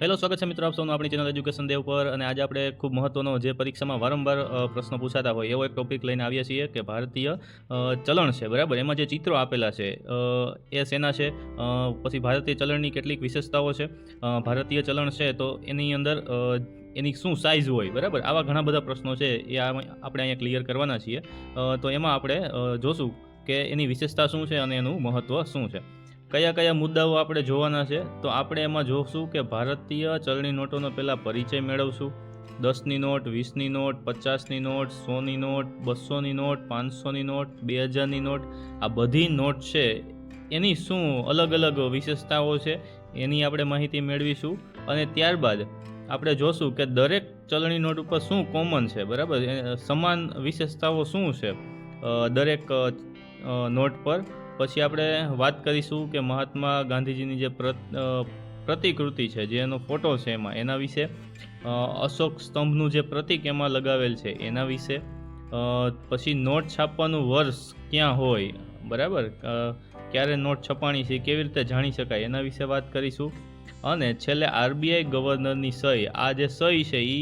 Hello, સ્વાગત છે મિત્રો આપ સૌનું આપણી ચેનલ એજ્યુકેશન દેવ પર અને આજે આપણે ખૂબ મહત્વનો જે પરીક્ષામાં વારંવાર પ્રશ્નો પૂછાતા હોય એવો એક ટોપિક લઈને આવ્યા છીએ કે ભારતીય ચલણ છે, બરાબર? એમાં જે ચિત્રો આપેલા છે એ શેના છે? પછી ભારતીય ચલણની કેટલીક વિશેષતાઓ છે. ભારતીય ચલણ છે તો એની અંદર એની શું સાઇઝ હોય, બરાબર? આવા ઘણા બધા પ્રશ્નો છે, એ આપણે અહીંયા ક્લિયર કરવાના છીએ. તો એમાં આપણે જોશું કે એની વિશેષતા શું છે અને એનું મહત્ત્વ શું છે. કયા કયા મુદ્દાઓ આપણે જોવાના છે, તો આપણે એમાં જોશું કે ભારતીય ચલણી નોટોનો પહેલાં પરિચય મેળવશું. દસની નોટ, વીસની નોટ, પચાસની નોટ, સોની નોટ, બસોની નોટ, પાંચસોની નોટ બે હજારની નોટ, આ બધી નોટ છે. એની શું અલગ અલગ વિશેષતાઓ છે, એની આપણે માહિતી મેળવીશું. અને ત્યારબાદ આપણે જોશું કે દરેક ચલણી નોટ ઉપર શું કોમન છે, બરાબર? સમાન વિશેષતાઓ શું છે દરેક નોટ પર? પછી આપણે વાત કરીશું કે મહાત્મા ગાંધીજીની જે પ્ર પ્રતિકૃતિ છે, જે એનો ફોટો છે એમાં, એના વિશે અશોક સ્તંભનું જે પ્રતિક એમાં લગાવેલ છે, એના વિશે પછી નોટ છાપવાનું વર્ષ ક્યાં હોય, બરાબર? ક્યારે નોટ છપાણી છે, કેવી રીતે જાણી શકાય, એના વિશે વાત કરીશું. અને છેલ્લે આરબીઆઈ ગવર્નરની સહી, આ જે સહી છે એ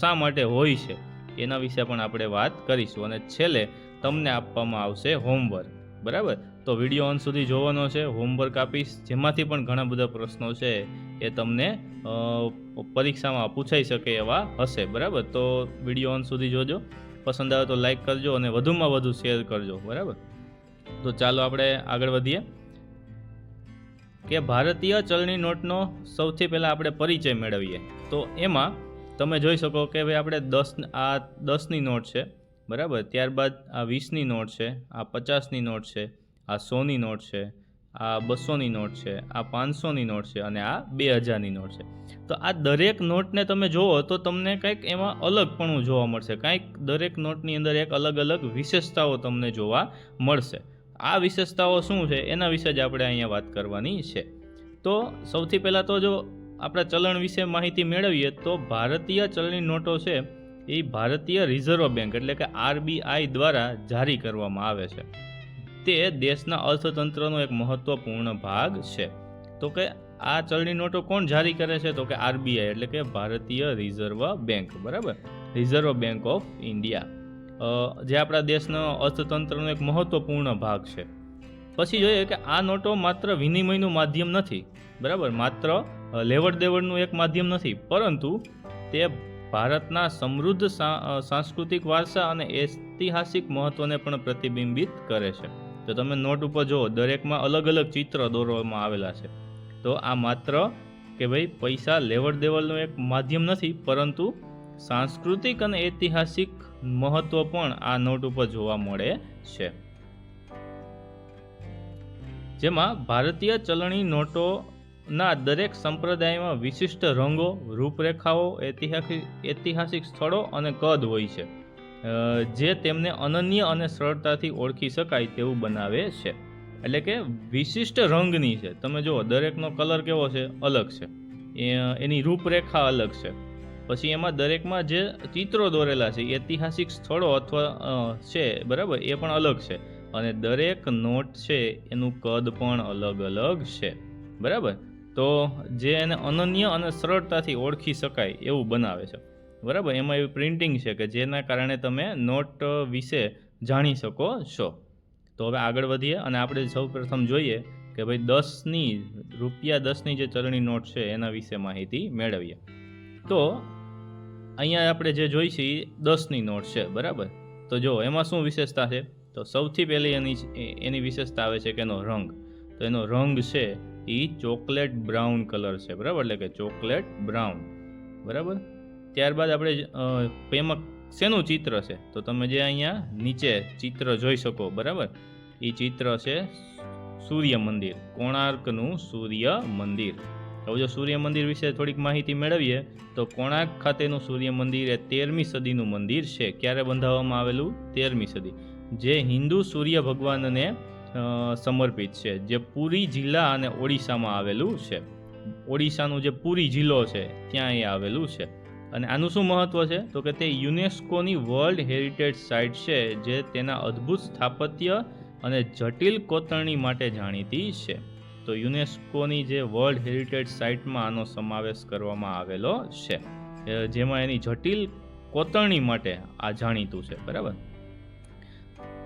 શા માટે હોય છે, એના વિશે પણ આપણે વાત કરીશું. અને છેલ્લે તમને આપવામાં આવશે હોમવર્ક, બરાબર? તો વીડિયો અંત સુધી જોવાનો છે હોમવર્ક આપીશ. જેમાંથી પણ ઘણા બધા પ્રશ્નો છે એ તમને પરીક્ષામાં પૂછાઈ શકે એવા હશે, બરાબર? તો વીડિયો અંત સુધી જોજો. પસંદ આવે તો લાઈક કરજો અને વધુમાં વધુ શેર કરજો, બરાબર? તો ચાલો આપણે આગળ વધીએ. કે ભારતીય ચલણી નોટનો સૌથી પહેલાં આપણે પરિચય મેળવીએ. તો એમાં તમે જોઈ શકો કે ભાઈ આપણે દસ, આ દસની નોટ છે, બરાબર? ત્યારબાદ આ વીસની નોટ છે, આ પચાસની નોટ છે આ સોની નોટ છે, આ બસોની નોટ છે, આ પાંચસોની નોટ છે અને આ બે હજારની નોટ છે. તો આ દરેક નોટને તમે જુઓ તો તમને કંઈક એમાં અલગપણું જોવા મળશે. કંઈક દરેક નોટની અંદર એક અલગ અલગ વિશેષતાઓ તમને જોવા મળશે. આ વિશેષતાઓ શું છે? એના વિશે જ આપણે અહીંયા વાત કરવાની છે. તો સૌથી પહેલાં તો જો આપણા ચલણ વિશે માહિતી મેળવીએ તો ભારતીય ચલણી નોટો છે એ ભારતીય રિઝર્વ બેંક એટલે કે આરબીઆઈ દ્વારા જારી કરવામાં આવે છે. તે દેશના અર્થતંત્રનો એક મહત્વપૂર્ણ ભાગ છે. તો કે આ ચલણી નોટો કોણ જારી કરે છે? તો કે આરબીઆઈ, એટલે કે ભારતીય રિઝર્વ બેંક, બરાબર? Reserve bank of India. જે આપણા દેશનો અર્થતંત્રનો એક મહત્વપૂર્ણ ભાગ છે. પછી જોઈએ કે આ નોટો માત્ર વિનિમયનું માધ્યમ નથી, બરાબર? માત્ર લેવડ દેવડનું એક માધ્યમ નથી. પરંતુ તે ભારતના સમૃદ્ધ સાંસ્કૃતિક વારસા અને ઐતિહાસિક મહત્વને પણ પ્રતિબિંબિત કરે છે. તો તમે નોટ ઉપર જુઓ, દરેકમાં અલગ અલગ ચિત્ર દોરવામાં આવેલા છે. તો આ માત્ર કે ભાઈ પૈસા લેવડ દેવડનું એક માધ્યમ નથી, પરંતુ સાંસ્કૃતિક અને ઐતિહાસિક મહત્વ પણ આ નોટ ઉપર જોવા મળે છે. જેમાં ભારતીય ચલણી નોટોના દરેક સંપ્રદાયમાં વિશિષ્ટ રંગો, રૂપરેખાઓ, ઐતિહાસિક ઐતિહાસિક સ્થળો અને કદ હોય છે. જે તેમને અનન્ય અને સરળતાથી ઓળખી શકાય તેવું બનાવે છે. એટલે કે વિશિષ્ટ રંગની છે. તમે જુઓ, દરેકનો કલર કેવો છે? અલગ છે. એની રૂપરેખા અલગ છે. પછી એમાં દરેકમાં જે ચિત્રો દોરેલા છે ઐતિહાસિક સ્થળો અથવા છે, બરાબર? એ પણ અલગ છે. અને દરેક નોટ છે, એનું કદ પણ અલગ અલગ છે. બરાબર? તો જે એને અનન્ય અને સરળતાથી ઓળખી શકાય એવું બનાવે છે. બરાબર? એમાં એવી પ્રિન્ટિંગ છે કે જેના કારણે તમે નોટ વિશે જાણી શકો છો. તો હવે આગળ વધીએ અને આપણે સૌ પ્રથમ જોઈએ કે ભાઈ દસની, રૂપિયા દસની જે ચલણી નોટ છે એના વિશે માહિતી મેળવીએ. તો અહીંયા આપણે જે જોઈ એ દસની નોટ છે, બરાબર? તો જો, એમાં શું વિશેષતા છે? તો સૌથી પહેલી એની એની વિશેષતા આવે છે કે એનો રંગ. તો એનો રંગ છે એ ચોકલેટ બ્રાઉન કલર છે, બરાબર? એટલે કે ચોકલેટ બ્રાઉન. બરાબર? ત્યારબાદ આપણે પ્રેમક શેનું ચિત્ર છે? તો તમે જે અહીંયા નીચે ચિત્ર જોઈ શકો, બરાબર? એ ચિત્ર છે સૂર્ય મંદિર, કોણાર્કનું સૂર્ય મંદિર. હવે જો સૂર્ય મંદિર વિશે થોડીક માહિતી મેળવીએ, તો કોણાર્ક ખાતેનું સૂર્ય મંદિર એ તેરમી સદીનું મંદિર છે. ક્યારે બંધાવવામાં આવેલું? તેરમી સદી. જે હિન્દુ સૂર્ય ભગવાનને સમર્પિત છે. જે પુરી જિલ્લા અને ઓડિશામાં આવેલું છે. ઓડિશાનું જે પુરી જિલ્લો છે, ત્યાં એ આવેલું છે. અને આનું શું મહત્વ છે? તો કે તે યુનેસ્કોની વર્લ્ડ હેરિટેજ સાઇટ છે, જે તેના અદ્ભુત સ્થાપત્ય અને જટિલ કોતરણી માટે જાણીતી છે. તો યુનેસ્કોની જે વર્લ્ડ હેરિટેજ સાઇટમાં આનો સમાવેશ કરવામાં આવેલો છે. જેમાં એની જટિલ કોતરણી માટે આ જાણીતું છે, બરાબર?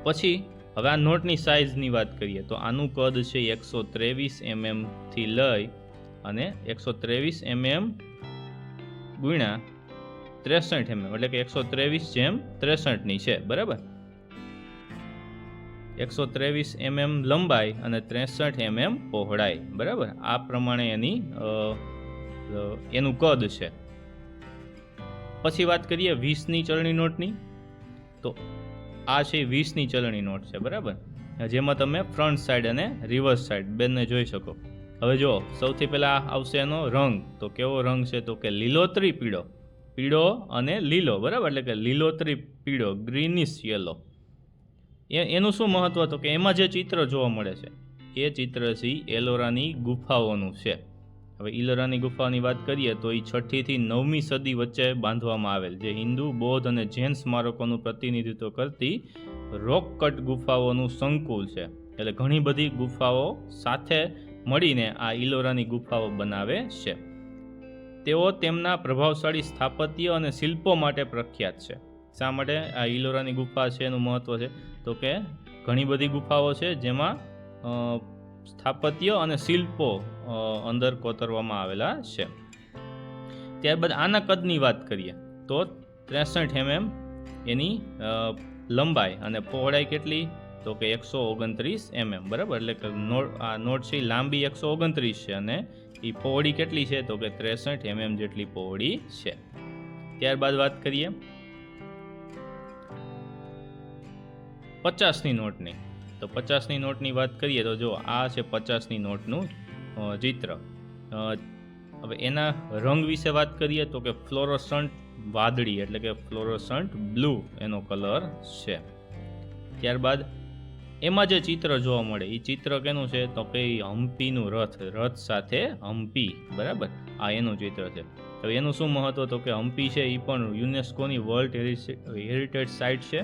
પછી, હવે આ નોટની સાઇઝની વાત કરીએ, તો આનું કદ છે એકસો ત્રેવીસ એમએમથી લઈ અને એકસો ત્રેવીસ એમએમ ગુણ્યા ત્રેસઠ એમએમ, એટલે કે એકસો ત્રેવીસ જેમ ત્રેસઠની છે, બરાબર? એકસો ત્રેવીસ એમએમ લંબાઈ અને ત્રેસઠ એમએમ પહોળાઈ, બરાબર? આ પ્રમાણે એની એનું કદ છે. પછી વાત કરીએ વીસની ચલણી નોટની. તો આ છે વીસની ચલણી નોટ છે, બરાબર? જેમાં તમે ફ્રન્ટ સાઈડ અને રિવર્સ સાઈડ બંને જોઈ શકો. હવે જો સૌથી પહેલાં આવશે એનો રંગ. તો કેવો રંગ છે? તો કે લીલોતરી પીળો. પીળો અને લીલો, બરાબર? એટલે કે લીલોતરી પીળો, ગ્રીનિશ યલો. એ, એનું શું મહત્વ તો કે એમાં જે ચિત્ર જોવા મળે છે, એ ચિત્ર છે એલોરાની ગુફાઓનું છે. હવે ઇલોરાની ગુફાની વાત કરીએ તો એ છઠ્ઠીથી નવમી સદી વચ્ચે બાંધવામાં આવેલ, જે હિન્દુ, બૌદ્ધ અને જૈન સ્મારકોનું પ્રતિનિધિત્વ કરતી રોક કટ ગુફાઓનું સંકુલ છે. એટલે ઘણી બધી ગુફાઓ સાથે મળીને આ ઇલોરાની ગુફાઓ બનાવે છે. તેઓ તેમના પ્રભાવશાળી સ્થાપત્ય અને શિલ્પો માટે પ્રખ્યાત છે. શા માટે? આ ઇલોરાની ગુફા છે, એનું મહત્ત્વ છે. તો કે ઘણી બધી ગુફાઓ છે જેમાં સ્થાપત્ય અને શિલ્પો અંદર કોતરવામાં આવેલા છે. ત્યારબાદ આના કદની વાત કરીએ, તો ત્રેસઠ એમએમ એની લંબાઈ અને પહોળાઈ કેટલી? તો કે એકસો ઓગણત્રીસ એમએમ, બરાબર? એટલે કે નોટ આ નોટ છે લાંબી એકસો ઓગણત્રીસ છે અને એ પહોળી કેટલી છે? તો કે ત્રેસઠ એમએમ જેટલી પહોળી છે. ત્યારબાદ વાત કરીએ. પચાસની નોટની. તો પચાસની નોટની વાત કરીએ તો જો આ છે પચાસની નોટનું ચિત્ર. હવે એના રંગ વિશે વાત કરીએ તો કે ફ્લોરોસન્ટ વાદળી એટલે કે ફ્લોરોસન્ટ બ્લુ એનો કલર છે. ત્યારબાદ એમાં જે ચિત્ર જોવા મળે એ ચિત્ર કેનું છે? તો કે હમ્પીનું રથ રથ સાથે હમ્પી બરાબર? આ એનું ચિત્ર છે. તો એનું શું મહત્વ? તો કે હમ્પી છે એ પણ યુનેસ્કોની વર્લ્ડ હેરિટેજ સાઇટ છે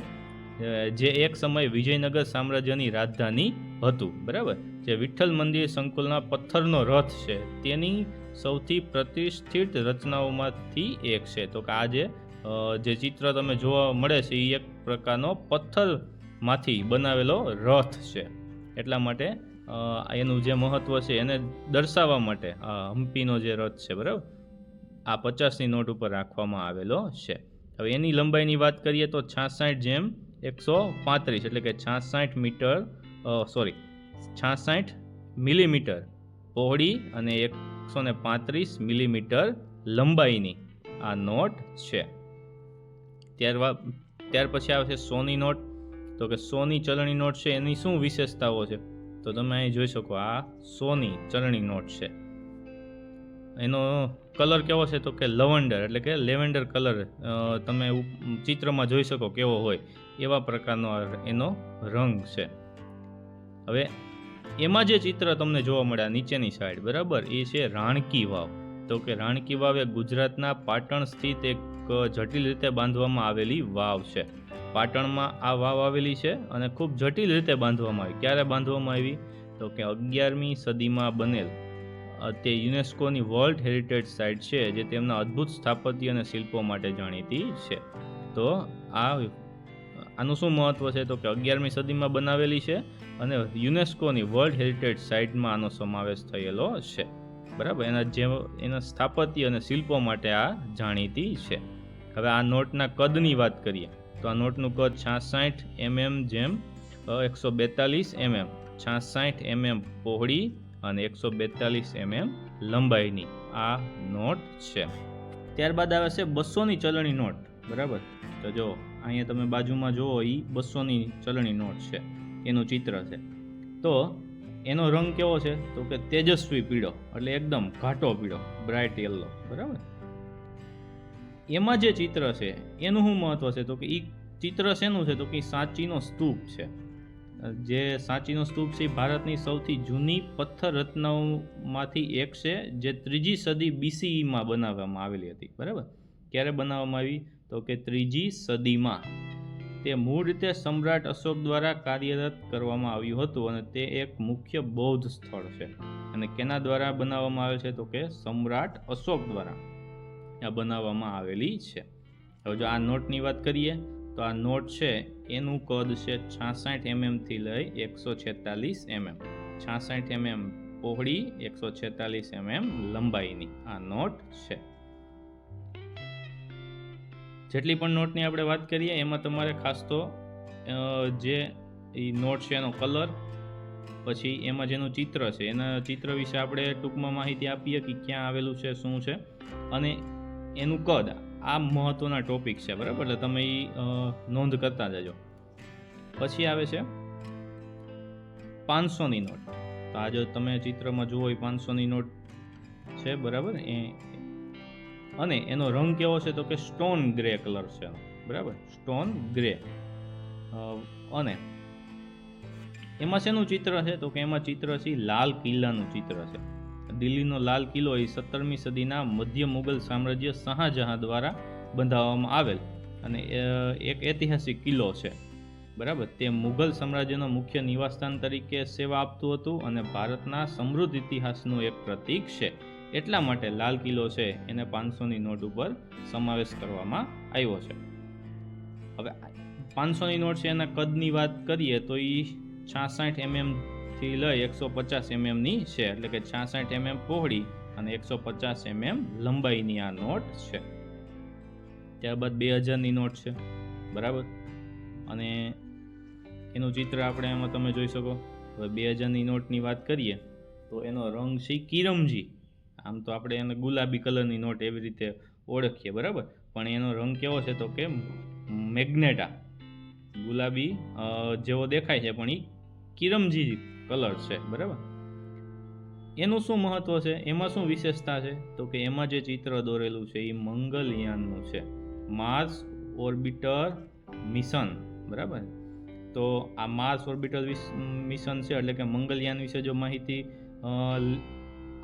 જે એક સમયે વિજયનગર સામ્રાજ્યની રાજધાની હતું, બરાબર? જે વિઠ્ઠલ મંદિર સંકુલના પથ્થરનો રથ છે. તેની સૌથી પ્રતિષ્ઠિત રચનાઓમાંથી એક છે. તો કે આ જે ચિત્ર તમે જોવા મળે છે એ એક પ્રકારનો પથ્થરમાંથી બનાવેલો રથ છે. એટલા માટે એનું જે મહત્વ છે એને દર્શાવવા માટે આ હમ્પીનો જે રથ છે, બરાબર? આ પચાસની નોટ ઉપર રાખવામાં આવેલો છે. હવે એની લંબાઈની વાત કરીએ તો છાસઠ જેમ એકસો પાંત્રીસ, એટલે કે છાસઠ મીટર સોરી, છાસઠ મિલીમીટર પહોળી અને એકસો ને પાંત્રીસ મિલીમીટર લંબાઈની આ નોટ છે. ત્યારબાદ ત્યાર પછી આવે છે સોની નોટ. તો કે સોની ચલણી નોટ છે, એની શું વિશેષતાઓ છે? તો તમે અહીં જોઈ શકો, આ સોની ચલણી નોટ છે. એનો કલર કેવો છે? તો કે લવંડર, એટલે કે લેવેન્ડર કલર તમે ચિત્રમાં જોઈ શકો કેવો હોય, એવા પ્રકારનો એનો રંગ છે. હવે, એમાં જે ચિત્ર તમને જોવા મળ્યા, નીચેની સાઈડ બરાબર? એ છે રાણકી વાવ. તો કે રાણકી વાવ એ ગુજરાતના પાટણ સ્થિત એક જટિલ રીતે બાંધવામાં આવેલી વાવ છે. પાટણમાં આ વાવ આવેલી છે અને ખૂબ જટિલ રીતે બાંધવામાં આવી. ક્યારે બાંધવામાં આવી? તો કે અગિયારમી સદીમાં બનેલ. તે યુનેસ્કોની વર્લ્ડ હેરિટેજ સાઇટ છે, જે તેમના અદ્ભુત સ્થાપત્ય અને શિલ્પો માટે જાણીતી છે. તો આ આનું શું મહત્વ છે? તો કે અગિયારમી સદીમાં બનાવેલી છે અને યુનેસ્કોની વર્લ્ડ હેરિટેજ સાઇટમાં આનો સમાવેશ થયેલો છે. બરાબર? એના જે એના સ્થાપત્ય અને શિલ્પો માટે આ જાણીતી છે. હવે આ નોટના કદની વાત કરીએ, તો આ નોટનું કદ છાસઠ એમએમ જેમ એકસો બેતાલીસ એમએમ. છાસઠ એમએમ પહોળી અને એકસો બેતાલીસ એમએમ લંબાઈની આ નોટ છે. ત્યારબાદ આવે છે બસોની ચલણી નોટ, બરાબર? તો જો, અહીંયા તમે બાજુમાં જુઓ એ બસોની ચલણી નોટ છે, એનું ચિત્ર છે. તો એનો રંગ કેવો છે? તો કે તેજસ્વી પીળો, એટલે એકદમ ઘાટો પીળો, બ્રાઇટ યલો, બરાબર? એમાં જે ચિત્ર છે, એનું શું મહત્વ છે? તો કે એ ચિત્ર શેનું છે? તો કે સાંચીનો સ્તૂપ છે. જે સાંચીનો સ્તૂપ છે ભારતની સૌથી જૂની પથ્થર રચનાઓમાંથી એક છે, જે ત્રીજી સદી બીસીઈમાં બનાવવામાં આવેલી હતી. બરાબર? ક્યારે બનાવવામાં આવી? તો કે ત્રીજી સદીમાં. તે મૂળ રીતે સમ્રાટ અશોક દ્વારા કાર્યરત કરવામાં આવ્યું હતું અને તે એક મુખ્ય બૌદ્ધ સ્થળ છે. અને કેના દ્વારા બનાવવામાં આવે છે? તો કે સમ્રાટ અશોક દ્વારા. બનાવવામાં આવેલી છે. હવે જો આ નોટની વાત કરીએ, તો આ નોટ છે, એનું કદ છે છાસઠ એમએમથી લઈ એકસો છેતાલીસ એમએમ. છાસઠ એમએમ પહોળી, એકસો છેતાલીસ એમએમ લંબાઈની આ નોટ છે. જેટલી પણ નોટની આપણે વાત કરીએ, એમાં તમારે ખાસ તો જે નોટ છે એનો કલર, પછી એમાં જેનું ચિત્ર છે, એના ચિત્ર વિશે આપણે ટૂંકમાં માહિતી આપીએ કે ક્યાં આવેલું છે, શું છે, અને એનું કદ આ મહત્વના ટોપિક છે, બરાબર? એટલે તમે એ નોંધ કરતા જજો. પછી આવે છે પાંચસોની નોટ. તો આ જો તમે ચિત્રમાં જુઓ એ પાંચસોની નોટ છે, બરાબર? એ, અને એનો રંગ કેવો છે તો કે સ્ટોન ગ્રે કલર છે બરાબર? Stone grey. અને એમાં શેનું ચિત્ર છે તો કે એમાં ચિત્ર છે લાલ કિલ્લાનું ચિત્ર છે. દિલ્હીનો લાલ કિલ્લો એ સત્તરમી સદીના મધ્ય મુગલ સામ્રાજ્ય શાહજહાં દ્વારા બંધાવવામાં આવેલ અને એક ઐતિહાસિક કિલ્લો છે. બરાબર? તે મુગલ સામ્રાજ્યનો મુખ્ય નિવાસસ્થાન તરીકે સેવા આપતું હતું અને ભારતના સમૃદ્ધ ઇતિહાસનું એક પ્રતીક છે. એટલા માટે લાલ કિલ્લો છે, એને પાંચસોની નોટ ઉપર સમાવેશ કરવામાં આવ્યો છે. હવે પાંચસોની નોટ છે એના કદની વાત કરીએ તો એ છાસઠ એમએમ થી લઈ એકસો પચાસ એમએમની છે. એટલે કે છાસઠ એમએમ પહોળી અને એકસો પચાસ એમએમ લંબાઈની આ નોટ છે. ત્યારબાદ બે હજારની નોટ છે. બરાબર? અને એનું ચિત્ર આપણે એમાં તમે જોઈ શકો. હવે બે હજારની નોટની વાત કરીએ, તો એનો રંગ છે કિરમજી. આમ તો આપણે એને ગુલાબી કલરની નોટ એવી રીતે ઓળખીએ, બરાબર? પણ એનો રંગ કેવો છે તો કે મેગ્નેટા. ગુલાબી જેવો દેખાય છે, પણ એ કિરમજી કલર છે, બરાબર? એનું શું મહત્વ છે? એમાં શું વિશેષતા છે? તો કે એમાં જે ચિત્ર દોરેલું છે એ મંગલયાનનું છે. માર્સ ઓર્બિટર મિશન બરાબર? તો આ માર્સ ઓર્બિટર મિશન છે એટલે કે મંગલયાન વિશે જો માહિતી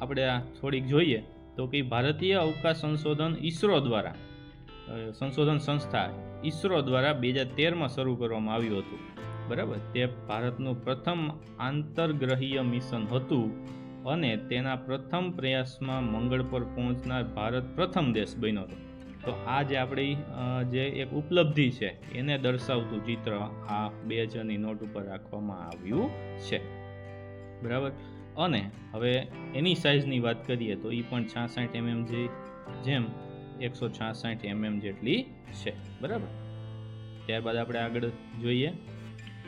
આપણે થોડીક જોઈએ, તો કે ભારતીય અવકાશ સંશોધન ઈસરો દ્વારા સંશોધન સંસ્થા ઈસરો દ્વારા બે હજાર તેરમાં શરૂ કરવામાં આવ્યું હતું. બરાબર? તે ભારતનું પ્રથમ આંતરગ્રહીય મિશન હતું અને તેના પ્રથમ પ્રયાસમાં મંગળ પર પહોંચનાર ભારત પ્રથમ દેશ બન્યો હતો. તો આ જે આપણી જે એક ઉપલબ્ધિ છે, એને દર્શાવતું ચિત્ર આ બે હજારની નોટ ઉપર રાખવામાં આવ્યું છે. બરાબર? અને હવે એની સાઇઝની વાત કરીએ તો એ પણ છાસઠ એમએમ જે જેમ એકસો છાસઠ એમએમ જેટલી છે. બરાબર? ત્યારબાદ આપણે આગળ જોઈએ.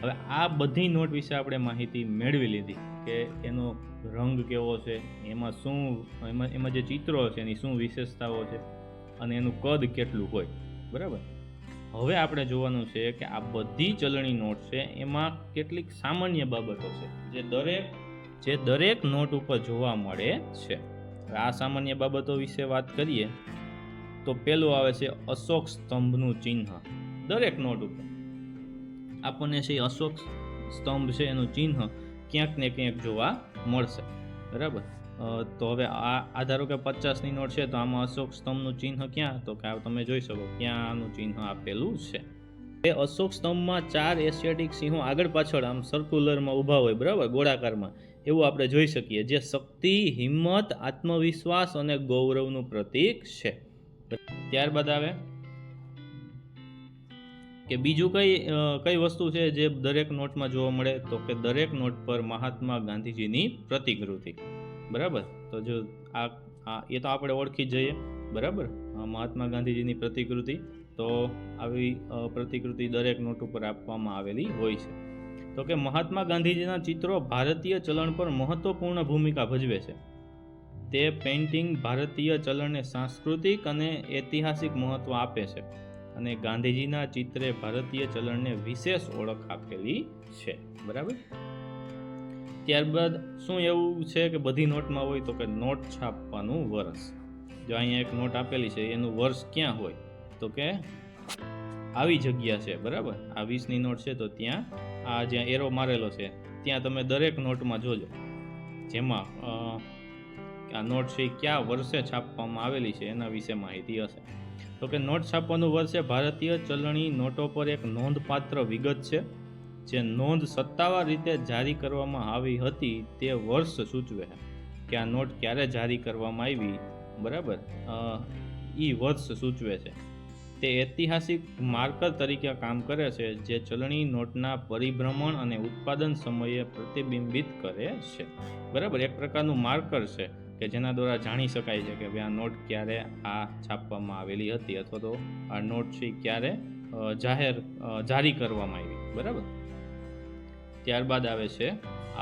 હવે આ બધી નોટ વિશે આપણે માહિતી મેળવી લીધી કે એનો રંગ કેવો છે, એમાં શું, એમાં એમાં જે ચિત્રો છે, એની શું વિશેષતાઓ છે અને એનું કદ કેટલું હોય, બરાબર? હવે આપણે જોવાનું છે કે આ બધી ચલણી નોટ છે, એમાં કેટલીક સામાન્ય બાબતો છે, જે દરેક જે દરેક નોટ ઉપર જોવા મળે છે. આ સામાન્ય બાબતો વિશે વાત કરીએ, તો પેલું આવે છે અશોક સ્તંભનું ચિહ્ન દરેક નોટ ઉપર. આપણને છે અશોક સ્તંભ છે એનું ચિહ્ન ક્યાંક ને ક્યાંક જોવા મળશે. બરાબર? તો હવે આ આ ધારો કે પચાસની નોટ છે, તો આમાં અશોક સ્તંભનું ચિહ્ન ક્યાં? તો કે તમે જોઈ શકો ક્યાં આનું ચિહ્ન આપેલું છે. એ અશોક સ્તંભમાં ચાર એશિયાટિક સિંહો આગળ પાછળ, આમ સર્ક્યુલરમાં ઊભા હોય, બરાબર? ગોળાકારમાં. એવું આપણે જોઈ શકીએ, જે શક્તિ, હિંમત, આત્મવિશ્વાસ અને ગૌરવનું પ્રતીક છે. ત્યારબાદ આવે કે બીજું કઈ કઈ વસ્તુ છે જે દરેક નોટમાં જોવા મળે તો કે દરેક નોટ પર મહાત્મા ગાંધીજીની પ્રતિકૃતિ? બરાબર? તો જો આ એ તો આપણે ઓળખી જઈએ. બરાબર? મહાત્મા ગાંધીજીની પ્રતિકૃતિ તો આવી પ્રતિકૃતિ દરેક નોટ ઉપર આપવામાં આવેલી હોય છે. તો કે મહાત્મા ગાંધીજીના ચિત્રો ભારતીય ચલણ પર મહત્વપૂર્ણ ભૂમિકા ભજવે છે. તે પેઇન્ટિંગ ભારતીય ચલણને સાંસ્કૃતિક અને ઐતિહાસિક મહત્વ આપે છે. અને ગાંધીજીના ચિત્રે ભારતીય ચલણને વિશેષ ઓળખ આપેલી છે. બરાબર? ત્યારબાદ શું એવું છે કે બધી નોટમાં હોય તો કે નોટ છાપવાનું વર્ષ? જો અહીંયા એક નોટ આપેલી છે, એનું વર્ષ ક્યાં હોય? તો કે આવી જગ્યા છે, બરાબર? આ વીસની નોટ છે, તો ત્યાં આ જ્યાં એરો મારેલો છે, ત્યાં તમે દરેક નોટમાં જોજો. જેમાં આ નોટ છે કયા વર્ષે છાપવામાં આવેલી છે, એના વિશે માહિતી હશે. તો કે નોટ છાપવાનું વર્ષે ભારતીય ચલણી નોટો પર એક નોંધપાત્ર વિગત છે, જે નોંધ સત્તાવાર રીતે જારી કરવામાં આવી હતી તે વર્ષ સૂચવે કે આ નોટ ક્યારે જારી કરવામાં આવી, બરાબર? એ વર્ષ સૂચવે છે. તે ઐતિહાસિક માર્કર તરીકે કામ કરે છે, જે ચલણી નોટના પરિભ્રમણ અને ઉત્પાદન સમયે પ્રતિબિંબિત કરે છે. બરાબર? એક પ્રકારનું માર્કર છે. કે જેના દ્વારા જાણી શકાય છે કે ભાઈ આ નોટ ક્યારે આ છાપવામાં આવેલી હતી અથવા તો આ નોટ છે ક્યારે જાહેર જારી કરવામાં આવી. બરાબર? ત્યારબાદ આવે છે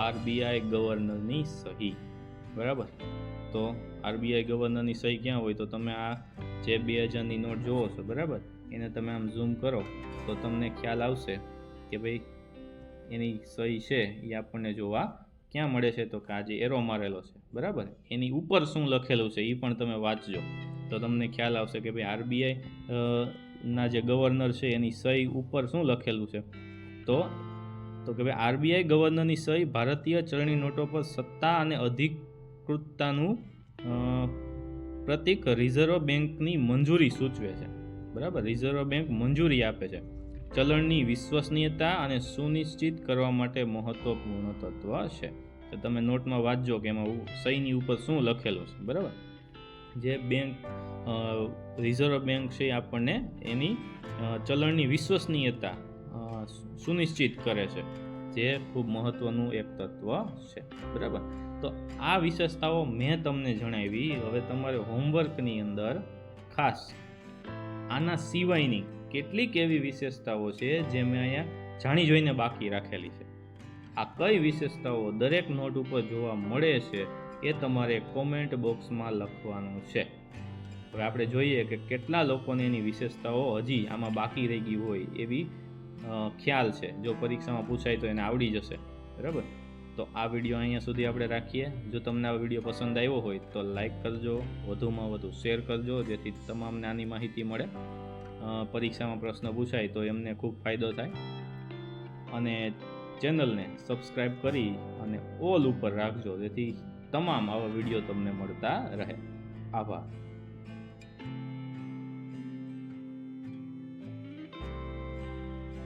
આરબીઆઈ ગવર્નરની સહી. બરાબર? તો આરબીઆઈ ગવર્નરની સહી ક્યાં હોય? તો તમે આ જે બે હજારની નોટ જોવો છો, બરાબર? એને તમે આમ ઝૂમ કરો, તો તમને ખ્યાલ આવશે કે ભાઈ એની સહી છે એ આપણને જોવા ક્યાં મળે છે? તો કે આ જે એરો મારેલો છે. બરાબર? એની ઉપર શું લખેલું છે એ પણ તમે વાંચજો. તો તમને ખ્યાલ આવશે કે ભાઈ આરબીઆઈ ના જે ગવર્નર છે એની સહી ઉપર શું લખેલું છે? તો તો કે ભાઈ આરબીઆઈ ગવર્નરની સહી ભારતીય ચલણી નોટો પર સત્તા અને અધિકૃતતાનું પ્રતિક રિઝર્વ બેંકની મંજૂરી સૂચવે છે. બરાબર? રિઝર્વ બેંક મંજૂરી આપે છે. ચલણની વિશ્વસનીયતા અને સુનિશ્ચિત કરવા માટે મહત્વપૂર્ણ તત્વ છે. તો તમે નોટમાં વાંચજો કે એમાં સહીની ઉપર શું લખેલું છે, બરાબર? જે બેંક રિઝર્વ બેંક છે એ આપણને એની ચલણની વિશ્વસનીયતા સુનિશ્ચિત કરે છે, જે ખૂબ મહત્વનું એક તત્વ છે, બરાબર? તો આ વિશેષતાઓ મેં તમને જણાવી. હવે તમારે હોમવર્કની અંદર ખાસ આના સિવાયની કેટલીક એવી વિશેષતાઓ છે જે મેં અહીંયા જાણી જોઈને બાકી રાખેલી છે. આ કઈ વિશેષતાઓ દરેક નોટ ઉપર જોવા મળે છે એ તમારે કોમેન્ટ બોક્સમાં લખવાનું છે. હવે આપણે જોઈએ કે કેટલા લોકોને એની વિશેષતાઓ હજી આમાં બાકી રહી ગઈ હોય એવી ખ્યાલ છે. જો પરીક્ષામાં પૂછાય તો એને આવડી જશે. બરાબર? તો આ વીડિયો અહીંયા સુધી આપણે રાખીએ. જો તમને આ વીડિયો પસંદ આવ્યો હોય તો લાઈક કરજો, વધુમાં વધુ શેર કરજો, જેથી તમામને આની માહિતી મળે. પરીક્ષામાં પ્રશ્ન પૂછાય તો એમને ખૂબ ફાયદો થાય. અને ચેનલને સબસ્ક્રાઈબ કરી અને ઓલ ઉપર રાખજો, જેથી તમામ આવા વીડિયો તમને મળતા રહે. આભાર.